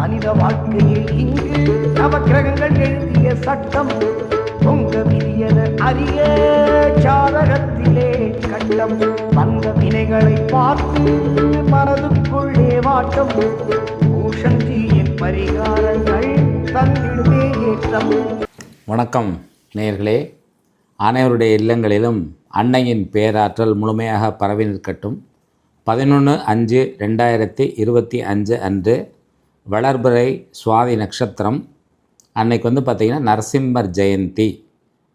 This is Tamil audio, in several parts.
மனித வாழ்க்கையில் இங்கு நவக்கிரகங்கள் எழுதிய சட்டம் பொங்க விதியன அறிய சாதகத்திலே கட்டம் வந்த வினைகளை பார்த்து மனதுக்குள்ளே வாட்டம். பூஷந்தியின் பரிகாரங்கள் தந்திடுமே ஏற்றம். வணக்கம் நேயர்களே அனைவருடைய இல்லங்களிலும் அன்னையின் பேராற்றல் முழுமையாக பரவி நிற்கட்டும். பதினொன்று அஞ்சு ரெண்டாயிரத்தி இருபத்தி அஞ்சு அன்று வளர்பிறை சுவாதி நட்சத்திரம். அன்னைக்கு வந்து பார்த்திங்கன்னா நரசிம்மர் ஜெயந்தி.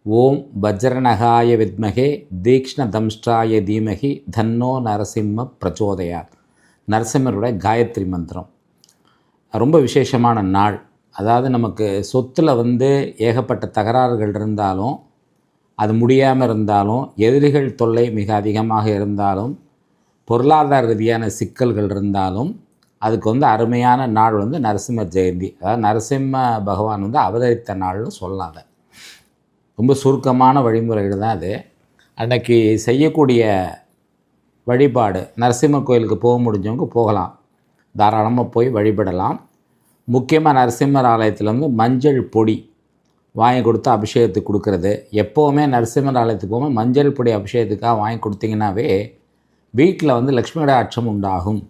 ஓம் வஜ்ரநகாய வித்மகே தீக்ஷ்ண தம்ஷ்டாய தீமகி தன்னோ நரசிம்ம பிரச்சோதயார் நரசிம்மருடைய காயத்ரி மந்திரம். ரொம்ப விசேஷமான நாள். அதாவது நமக்கு சொத்தில் வந்து ஏகப்பட்ட தகராறுகள் இருந்தாலும் அது முடியாமல் இருந்தாலும் எதிரிகள் தொல்லை மிக அதிகமாக இருந்தாலும் பொருளாதார ரீதியான சிக்கல்கள் இருந்தாலும் அதுக்கு வந்து அருமையான நாள் வந்து நரசிம்ம ஜெயந்தி. அதாவது நரசிம்ம பகவான் வந்து அவதரித்த நாள்னு சொல்லலாம் அதை. ரொம்ப சுருக்கமான வழிமுறைகள் தான் அது. அன்னைக்கு செய்யக்கூடிய வழிபாடு நரசிம்மர் கோயிலுக்கு போக முடிஞ்சவங்க போகலாம். தாராளமாக போய் வழிபடலாம். முக்கியமாக நரசிம்மர் ஆலயத்தில் வந்து மஞ்சள் பொடி வாங்கி கொடுத்து அபிஷேகத்துக்கு கொடுக்குறது. எப்போவுமே நரசிம்மர் ஆலயத்துக்கு போகும்போது மஞ்சள் பொடி அபிஷேகத்துக்காக வாங்கி கொடுத்தீங்கன்னாவே வீட்டில் வந்து லக்ஷ்மியோட அச்சம் உண்டாகும்.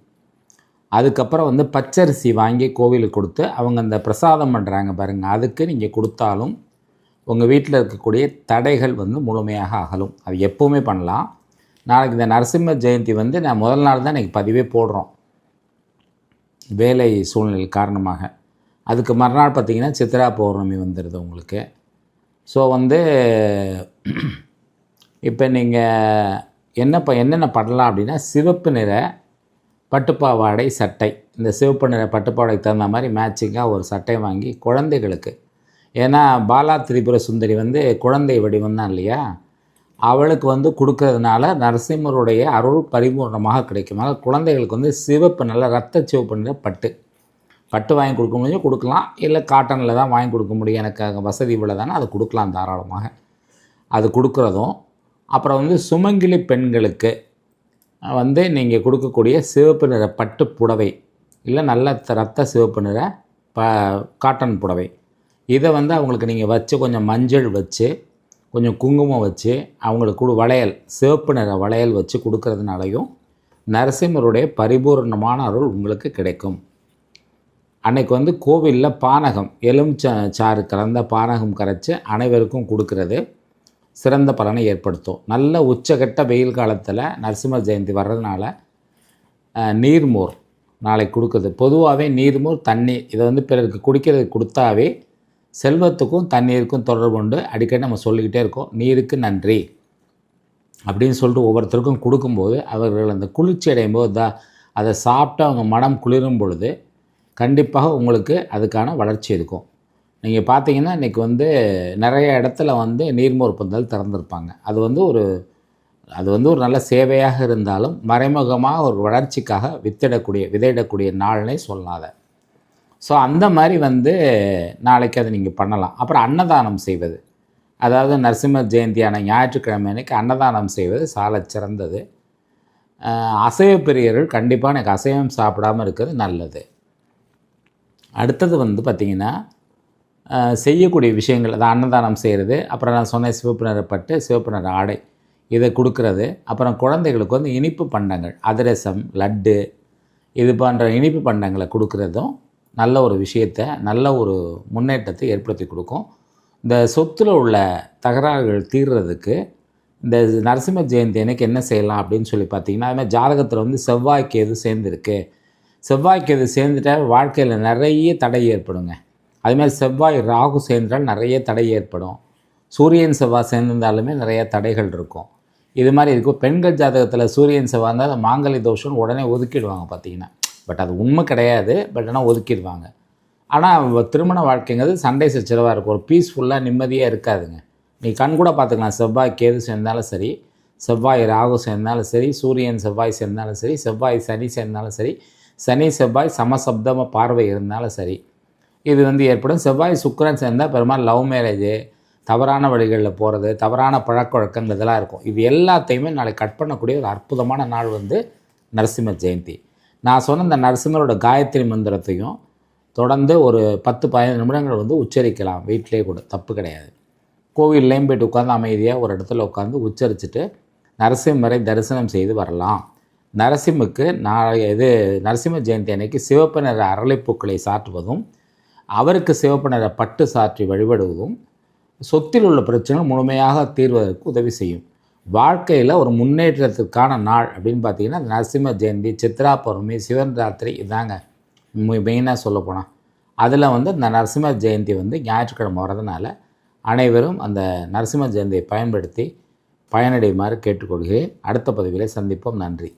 அதுக்கப்புறம் வந்து பச்சரிசி வாங்கி கோவிலுக்கு கொடுத்து அவங்க அந்த பிரசாதம் பண்ணுறாங்க பாருங்கள் அதுக்கு நீங்கள் கொடுத்தாலும் உங்கள் வீட்டில் இருக்கக்கூடிய தடைகள் வந்து முழுமையாக அகலும். அது எப்போவுமே பண்ணலாம். நாளைக்கு இந்த நரசிம்ம ஜெயந்தி வந்து நான் முதல் நாள் தான் இன்றைக்கி பதிவே போடுறோம். வேலை சூழ்நிலை காரணமாக. அதுக்கு மறுநாள் பார்த்திங்கன்னா சித்ரா பௌர்ணமி வந்துடுது உங்களுக்கு. ஸோ வந்து இப்போ நீங்கள் என்ன ப என்னென்ன பண்ணலாம் அப்படின்னா சிவப்பு நிற பட்டுப்பாவாடை சட்டை. இந்த சிவப்பு நிற பட்டுப்பாவாடைக்கு தகுந்த மாதிரி மேட்சிங்காக ஒரு சட்டை வாங்கி குழந்தைகளுக்கு. ஏன்னா பாலா திரிபுர சுந்தரி வந்து குழந்தை வடிவம் தான் இல்லையா? அவளுக்கு வந்து கொடுக்கறதுனால நரசிம்மருடைய அருள் பரிபூர்ணமாக கிடைக்கும். அதனால் குழந்தைகளுக்கு வந்து சிவப்பு நல்ல ரத்த சிவப்பு நிற பட்டு. பட்டு வாங்கி கொடுக்க முடியும் கொடுக்கலாம். இல்லை காட்டனில் தான் வாங்கி கொடுக்க முடியும். எனக்கு வசதி இவ்வளோ தானே அது கொடுக்கலாம் தாராளமாக. அது கொடுக்குறதும். அப்புறம் வந்து சுமங்கிலி பெண்களுக்கு வந்து நீங்கள் கொடுக்கக்கூடிய சிவப்பு நிற பட்டு புடவை இல்லை நல்ல ரத்த சிவப்பு நிற ப காட்டன் புடவை. இதை வந்து அவங்களுக்கு நீங்கள் வச்சு கொஞ்சம் மஞ்சள் வச்சு கொஞ்சம் குங்குமம் வச்சு அவங்களுக்கு கொடு வளையல் சிவப்பு நிற வளையல் வச்சு கொடுக்கறதுனாலையும் நரசிம்மருடைய பரிபூர்ணமான அருள் உங்களுக்கு கிடைக்கும். அன்னைக்கு வந்து கோவிலில் பானகம் எலுமிச்ச சாறு கலந்த பானகம் கரைச்சி அனைவருக்கும் கொடுக்கறது. சிறந்த பலனை ஏற்படுத்தும். நல்ல உச்சகட்ட வெயில் காலத்தில் நரசிம்ம ஜெயந்தி வர்றதுனால நீர்மோர் நாளைக்கு கொடுக்குறது பொதுவாகவே நீர்மோர் தண்ணி இதை வந்து பிறருக்கு குடிக்கிறதுக்கு கொடுத்தாவே செல்வத்துக்கும் தண்ணீருக்கும் தொடர்பு உண்டு. அடிக்கடி நம்ம சொல்லிக்கிட்டே இருக்கோம் நீருக்கு நன்றி அப்படின்னு சொல்லிட்டு ஒவ்வொருத்தருக்கும் கொடுக்கும்போது அவர்கள் அந்த குளிர்ச்சி அடையும் போது தான் அதை சாப்பிட்டு அவங்க மனம் குளிரும் பொழுது கண்டிப்பாக உங்களுக்கு அதுக்கான வளர்ச்சி இருக்கும். நீங்கள் பார்த்தீங்கன்னா இன்றைக்கி வந்து நிறைய இடத்துல வந்து நீர்மோர் பந்தல் திறந்துருப்பாங்க. அது வந்து ஒரு அது வந்து ஒரு நல்ல சேவையாக இருந்தாலும் மறைமுகமாக ஒரு வளர்ச்சிக்காக வித்திடக்கூடிய விதையிடக்கூடிய நாள்னே சொல்லாத. அதை ஸோ அந்த மாதிரி வந்து நாளைக்கு அதை நீங்கள் பண்ணலாம். அப்புறம் அன்னதானம் செய்வது. அதாவது நரசிம்ம ஜெயந்தியான ஞாயிற்றுக்கிழமை அன்னைக்கு அன்னதானம் செய்வது சாலச் சிறந்தது. அசைவ பிரியர்கள் கண்டிப்பாக எனக்கு அசைவம் சாப்பிடாம இருக்கிறது நல்லது. அடுத்தது வந்து பார்த்திங்கன்னா செய்யக்கூடிய விஷயங்கள் அது அன்னதானம் செய்கிறது அப்புறம் நான் சொன்னேன் சிவப்பு நிற பட்டு சிவப்பு நிற ஆடை இதை கொடுக்கறது அப்புறம் குழந்தைகளுக்கு வந்து இனிப்பு பண்டங்கள் அதிரசம் லட்டு இது போன்ற இனிப்பு பண்டங்களை கொடுக்கறதும் நல்ல ஒரு விஷயத்தை நல்ல ஒரு முன்னேற்றத்தை ஏற்படுத்தி கொடுக்கும். இந்த சொத்தில் உள்ள தகராறுகள் தீர்றதுக்கு இந்த நரசிம்ம ஜெயந்தி அன்னைக்கு என்ன செய்யலாம் அப்படின்னு சொல்லி பார்த்தீங்கன்னா அதுமாதிரி ஜாதகத்தில் வந்து செவ்வாய்க்கு எது சேர்ந்துருக்கு? செவ்வாய்க்கு எது சேர்ந்துட்டா வாழ்க்கையில் நிறைய தடை ஏற்படுங்க. அதுமாதிரி செவ்வாய் ராகு சேர்ந்தால் நிறைய தடை ஏற்படும். சூரியன் செவ்வாய் சேர்ந்திருந்தாலுமே நிறைய தடைகள் இருக்கும். இது மாதிரி இருக்கும் பெண்கள் ஜாதகத்தில் சூரியன் செவ்வாய் இருந்தால் அது மாங்கலி தோஷம் உடனே ஒதுக்கிடுவாங்க பார்த்தீங்கன்னா. பட் அது உண்மை கிடையாது. பட் ஆனால் ஒதுக்கிடுவாங்க. ஆனால் திருமண வாழ்க்கைங்கிறது சண்டை சச்சரவாக இருக்கும். ஒரு பீஸ்ஃபுல்லாக நிம்மதியாக இருக்காதுங்க. நீ கண் கூட பார்த்துக்கலாம். செவ்வாய் கேது சேர்ந்தாலும் சரி செவ்வாய் ராகு சேர்ந்தாலும் சரி சூரியன் செவ்வாய் சேர்ந்தாலும் சரி செவ்வாய் சனி சேர்ந்தாலும் சரி சனி செவ்வாய் சமசப்தம பார்வை இருந்தாலும் சரி இது வந்து ஏற்படும். செவ்வாய் சுக்கிரன் சேர்ந்தால் பெரும்பாலும் லவ் மேரேஜு தவறான வழிகளில் போகிறது தவறான பழக்க இதெல்லாம் இருக்கும். இது எல்லாத்தையுமே நாளைக்கு கட் பண்ணக்கூடிய ஒரு அற்புதமான நாள் வந்து நரசிம்ம ஜெயந்தி. நான் சொன்ன இந்த நரசிம்மரோட காயத்ரி மந்திரத்தையும் தொடர்ந்து ஒரு பத்து பதினஞ்சு நிமிடங்கள் வந்து உச்சரிக்கலாம். வீட்டிலே கூட தப்பு கிடையாது. கோவில்லையும் போயிட்டு உட்காந்து அமைதியாக ஒரு இடத்துல உட்காந்து உச்சரிச்சுட்டு நரசிம்மரை தரிசனம் செய்து வரலாம். நரசிம்முக்கு நாளை இது நரசிம்ம ஜெயந்தி அன்னைக்கு சிவப்பு நிற அரளிப்பூக்களை சாற்றுவதும் அவருக்கு சிவப்பு நிற பட்டு சாற்றி வழிபடுவதும் சொத்தில் உள்ள பிரச்சனைகள் முழுமையாக தீர்வதற்கு உதவி செய்யும். வாழ்க்கையில் ஒரு முன்னேற்றத்திற்கான நாள் அப்படின்னு பார்த்தீங்கன்னா நரசிம்ம ஜெயந்தி சித்ரா பௌர்ணமி சிவன் ராத்திரி இதாங்க. மெயினாக சொல்லப்போனால் அதில் வந்து இந்த நரசிம்ம ஜெயந்தி வந்து ஞாயிற்றுக்கிழமை வரதுனால அனைவரும் அந்த நரசிம்ம ஜெயந்தியை பயன்படுத்தி பயனடையுமாறு கேட்டுக்கொள்கிறேன். அடுத்த பதிவிலே சந்திப்போம். நன்றி.